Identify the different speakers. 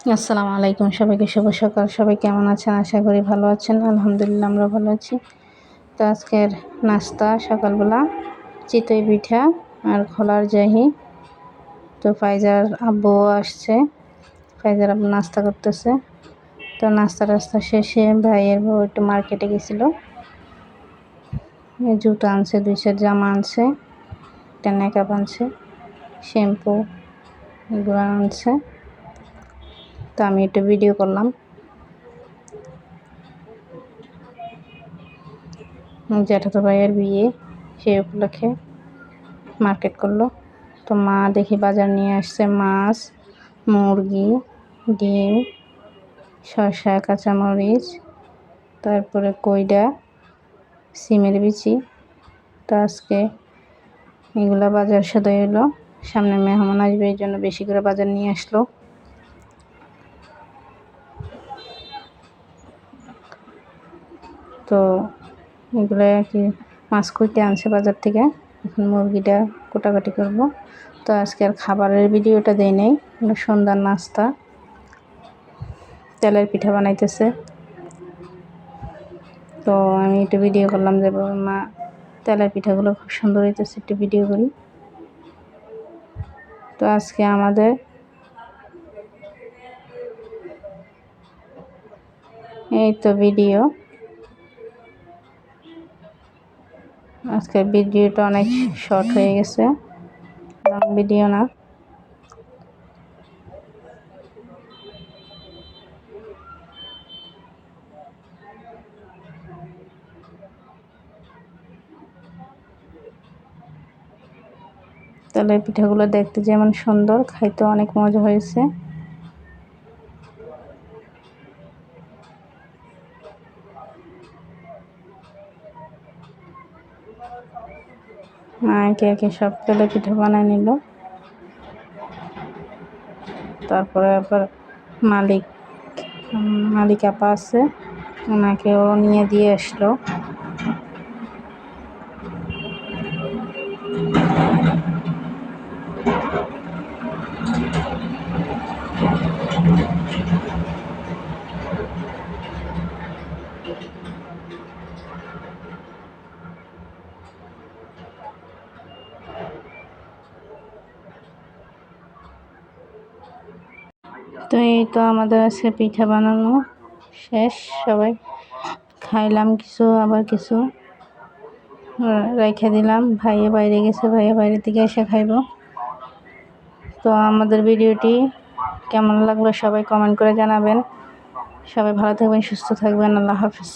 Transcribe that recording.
Speaker 1: আসসালামু আলাইকুম সবাইকে, শুভ সকাল। সবাই কেমন আছেন? আশা করি ভালো আছেন। আলহামদুলিল্লাহ আমরা ভালো আছি। তো আজকের নাস্তা, সকালবেলা চিতই পিঠা আর খোলার জাহি। তো ফাইজার আব্বু আসছে। ফাইজার আব্বু নাস্তা করতেছে। তো নাস্তা টাস্তা শেষে ভাইয়ের বউ একটু মার্কেটে গেছিল। জুতো আনছে, দুই সেট জামা আনছে, একটা মেকআপ আনছে শ্যাম্পু এগুলো আনছে। তো আমি একটু ভিডিও করলাম। জ্যাঠাতো ভাইয়ের বিয়ে সেই উপলক্ষে মার্কেট করল। তো মা দেখি বাজার নিয়ে আসছে মাছ, মুরগি, ডিম, শসা, কাঁচামরিচ, তারপরে কইডা সিমের বিচি। তো আজকে এগুলো বাজার সাথে এলো সামনে মেহমান আসবে, এই জন্য বেশি করে বাজার নিয়ে আসলো। তো এগুলো আর কি মাছ কুইতে আনছে বাজার থেকে। এখন মুরগিটা কোটাকাটি করব। তো আজকে আর খাবারের ভিডিওটা দেই নেই সন্ধ্যার নাস্তা। তেলের পিঠা বানাইতেছে। তো আমি একটু ভিডিও করলাম যে, মা, তেলের পিঠাগুলো খুব সুন্দর হইতেছে, একটু ভিডিও করি। তো আজকে আমাদের এই তো ভিডিও আজকের ভিডিওটা অনেক শর্ট হয়ে গেছে। লং ভিডিও না। তাহলে পিঠাগুলো দেখতে যেমন সুন্দর খাইতে অনেক মজা হয়েছে। মা একে একে সব তেলে পিঠা বানায় নিল। তারপরে আবার মালিক মালিক আপা আছে, ওনাকেও নিয়ে দিয়ে আসলো। তো এই তো আমাদের আছে পিঠা বানানো শেষ, সবাই খাইলাম কিছু, আবার কিছু রেখে দিলাম। ভাইয়ে বাইরে গেছে, ভাইয়ে বাইরে থেকে এসে খাইব। তো আমাদের ভিডিওটি কেমন লাগল সবাই কমেন্ট করে জানাবেন। সবাই ভালো থাকবেন, সুস্থ থাকবেন, আল্লাহ হাফিজ।